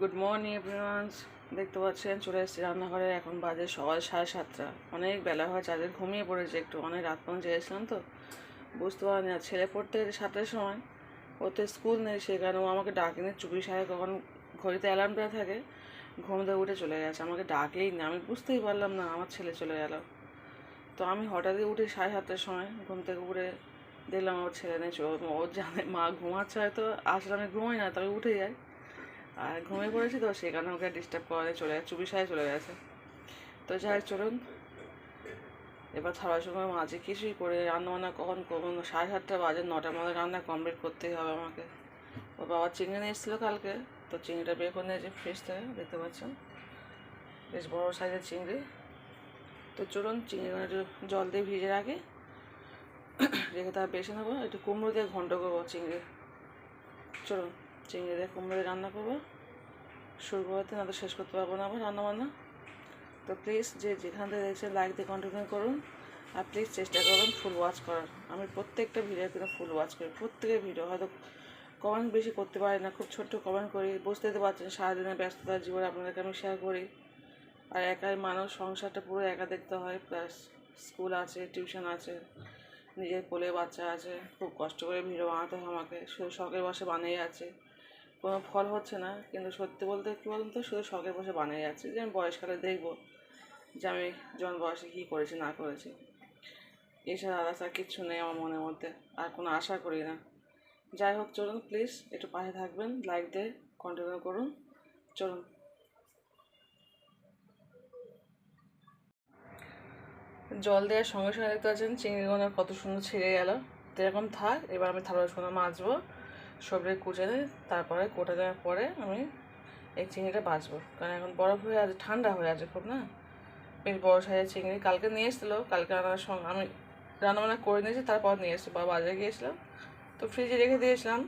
Good morning everyone's দেখতে পাচ্ছেন, চলে এসেছি রান্নাঘরে। এখন বাজে সকাল সাড়ে সাতটা। অনেক বেলা হয় আজকে ঘুমিয়ে পড়েছে একটু। অনেক রাত পর্যন্ত জেগেছিলাম তো। বুঝতে পারিনি, আর ছেলে পড়তে সাতটার সময়। ওতে স্কুল নেই, সে কারণে ও আমাকে ডাকেনি। চুপি সাড়ে কখন ঘড়িতে অ্যালার্ম দেওয়া থাকে, ঘুম থেকে উঠে চলে গেছে। আমাকে ডাকেই না। আমি বুঝতেই পারলাম না, আমার ছেলে চলে গেল। তো আমি হঠাৎই উঠে সাড়ে সাতটার সময় ঘুম থেকে উঠে দেখলাম আমার ছেলে নেই। চো- ও জানে, মা ঘুমাচ্ছে, হয়তো আসলে আমি ঘুমাই না, তবে উঠে যায়। আর ঘুমিয়ে পড়েছি তো সেখানে ওকে ডিস্টার্ব করে চলে গেছে চুপি সাহেব চলে গেছে। তো যাই হোক, চলুন। এবার থালার সময় মাঝে কিছুই করে রান্না বান্না কখন করব? না সাড়ে সাতটা বাজে, নটার মধ্যে রান্না কমপ্লিট করতেই হবে আমাকে। ও বাবা চিংড়ি নিয়ে এসেছিল কালকে, তো চিংড়িটা বের করে নিয়েছে ফ্রিজ থেকে দেখতে পাচ্ছেন? বেশ বড়ো সাইজের চিংড়ি। তো চলুন, চিংড়িগুলো একটু জল দিয়ে ভিজে রাখি। রেখে তার বেছে নেব, একটু কুমড়ো দিয়ে ঘন্ট করব চিংড়ি। চলুন। চিংড়ি দিয়ে কুমড়ো রান্না করব। শুরু করতে না তো শেষ করতে পারব না আবার রান্না বান্না তো প্লিজ যে যেখান থেকে দেখছেন লাইক দিয়ে কন্টিনিউ করুন। আর প্লিজ চেষ্টা করুন ফুল ওয়াচ করার। আমি প্রত্যেকটা ভিডিও কিন্তু ফুল ওয়াচ করি। প্রত্যেকের ভিডিও হয়তো কমেন্ট বেশি করতে পারি না। খুব ছোট্ট কমেন্ট করি। বুঝতে তো পারছেন, সারাদিনের ব্যস্ততার জীবনে আপনাদেরকে আমি শেয়ার করি। আর একাই মানুষ, সংসারটা পুরো একা দেখতে হয়। প্লাস স্কুল আছে টিউশন আছে, নিজের কোলে বাচ্চা আছে। খুব কষ্ট করে ভিডিও বানাতে হয় আমাকে। শুধু শখের বসে বানিয়ে আছে। কোনো ফল হচ্ছে না, কিন্তু সত্যি বলতে কী বলুন তো শুধু শখের বসে বানিয়ে যাচ্ছে যে আমি বয়সকালে দেখব যে আমি জন বয়সে কী করেছি, না করেছি। এছাড়া আলাদা আর কিচ্ছু নেই আমার মনের মধ্যে, আর কোনো আশা করি না। যাই হোক, চলুন প্লিজ একটু পাশে থাকবেন লাইক দিয়ে কন্টিনিউ করুন। চলুন। জল দেওয়ার সঙ্গে সঙ্গে দেখতে পাচ্ছেন চিংড়িগুলো কত সুন্দর ছিঁড়ে গেল। তো এরকম থাক, এবার আমি থালা সোনা মাজবো। সবজি কুচে নিই তারপরে কোটা দেওয়ার পরে আমি এই চিংড়িটা বাঁচবো কারণ এখন বরফ হয়ে আছে, ঠান্ডা হয়ে আছে খুব, না? বেশ বড় সাইজের চিংড়ি। কালকে নিয়ে এসেছিল, কালকে রান্নার সঙ্গে আমি রান্নাবান্না করে নিয়েছি, তারপর নিয়ে এসেছি বা বাজারে গিয়েছিলাম তো ফ্রিজে রেখে দিয়েছিলাম।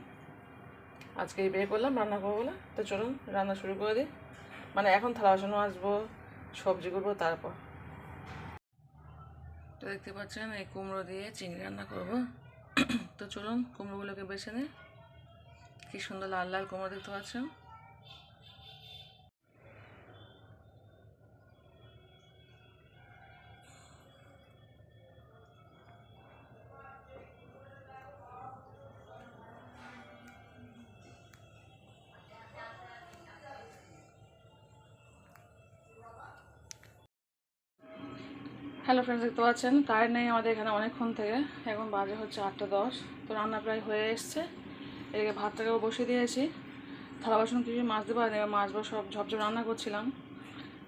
আজকে বের করলাম, রান্না করব বলে। তো চলুন, রান্না শুরু করে দিই। মানে এখন থালা বাসন আসব সবজি করব তারপর। তো দেখতে পাচ্ছেন, এই কুমড়ো দিয়ে চিংড়ি রান্না করব। তো চলুন, কুমড়োগুলোকে বেছে নিই। কি সুন্দর লাল লাল কুমড়ো দেখতে পাচ্ছেন। হ্যালো ফ্রেন্ডস দেখতে পাচ্ছেন? কারেন্ট নেই আমাদের এখানে অনেকক্ষণ থেকে। এখন বাজে হচ্ছে আটটা দশ। তো রান্না প্রায় হয়ে এসছে। এদিকে ভাতটাকেও বসিয়ে দিয়েছি থালা বাসন কিছু মাজতে পারিনি এবার মাজবো সব ঝপঝপ রান্না করছিলাম।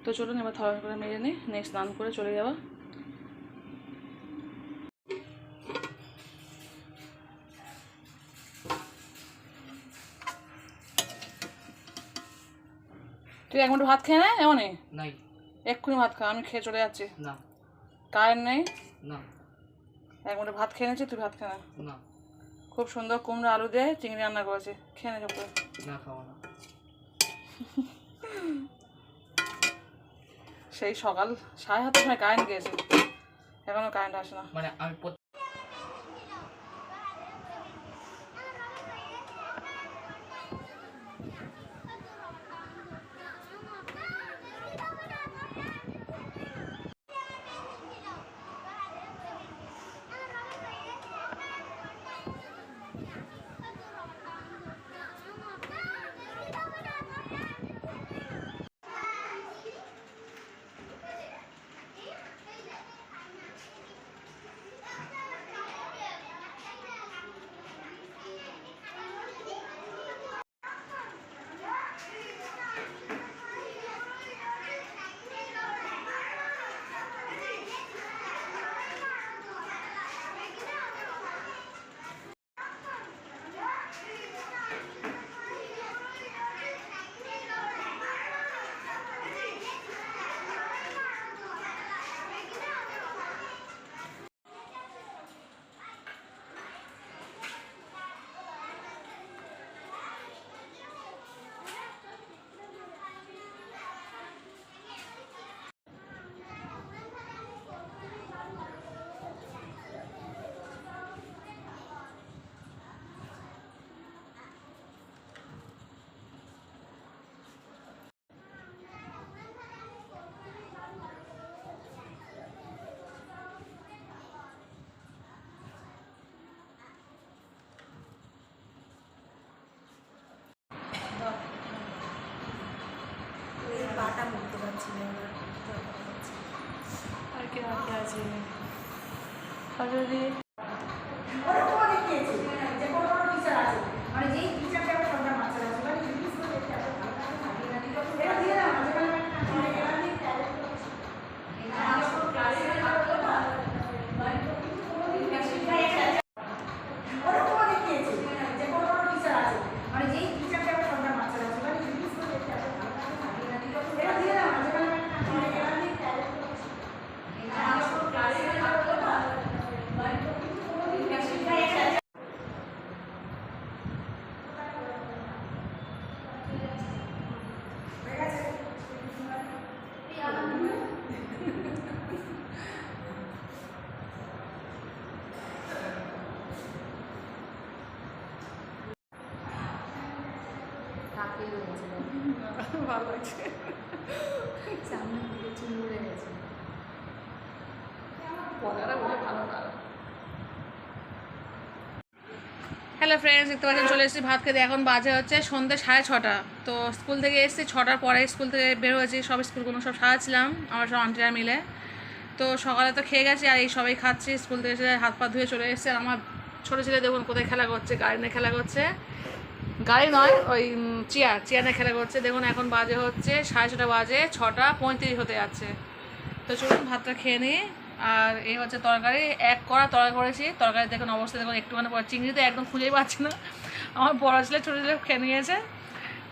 তো চলুন এবার থালা করে মেজে নিই নেক্সট স্নান করে চলে যাওয়া তুই এক ভাত খেয়ে নে এমনই? নাই। এক্ষুনি ভাত খা আমি খেয়ে চলে যাচ্ছি। না। কারেন্ট নেই? না। এক মিনিট ভাত খেয়ে নিচ্ছি তুই ভাত খেয়ে না। খুব সুন্দর কুমড়ো আলু দিয়ে চিংড়ি রান্না করেছে। খেয়ে নে খাব না। সেই সকাল সাড়ে সাতটার সময় কারেন্ট গিয়েছে। এখনও কারেন্ট আসে না। মানে আমি আর কে বাকি আছে সরস্বতী ওরকমও দেখিয়েছে যে কোনো কোনো টিচার আছে মানে যেই টিচারটা একটা সন্তান বাচ্চা আছে মানে ইংলিশ করে দেখতে এত ভালো লাগে না। এটা দিয়ে দাও না, যেখানে একটা মানে এরা দিয়ে talent আছে। ওরকমও দেখিয়েছে যে কোনো কোনো টিচার আছে মানে যেই টিচারটা একটা সন্তান বাচ্চা আছে মানে ইংলিশ করে দেখতে এত ভালো লাগে না। এটা দিয়ে দাও না, যেখানে একটা মানে এরা দিয়ে talent আছে। ভালো সামনে দিকে চুল উড়ে গেছে বলে ভালো হ্যালো ফ্রেন্ডস দেখতে পাচ্ছেন, চলে এসেছি ভাত খেতে এখন বাজে হচ্ছে সন্ধ্যে সাড়ে ছটা। তো স্কুল থেকে এসেছি, ছটার পরে স্কুল থেকে বের হয়েছি, সব স্কুলগুলো সব সাজাচ্ছিলাম, আমার সব আন্টিরা মিলে। তো সকালে তো খেয়ে গেছি, আর এই সবাই খাচ্ছি, স্কুল থেকে এসে হাত পা ধুয়ে চলে এসেছে। আর আমার ছোটো ছেলে দেখুন কোথায় খেলা করছে গাড়ি নিয়ে খেলা করছে। গাড়ি নয়, ওই চেয়ার চেয়ার খেলা করছে। দেখুন, এখন বাজে হচ্ছে সাড়ে ছটা বাজে, ছটা পঁয়ত্রিশ হতে যাচ্ছে। তো চলুন, ভাতটা খেয়ে নিই। আর এই হচ্ছে তরকারি, এক করা তরকারি করেছি। তরকারি দেখুন অবস্থা, দেখুন একটুখানি পরে চিংড়ি তো একদম খুঁজেই পাচ্ছি না। আমার বড় ছেলে, ছোটো ছেলে খেয়ে নিয়েছে।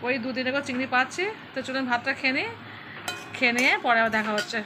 ওই দু তিনটে করে চিংড়ি পাচ্ছি। তো চলুন, ভাতটা খেয়ে নিই। খেয়ে নিয়ে পরে দেখা হচ্ছে।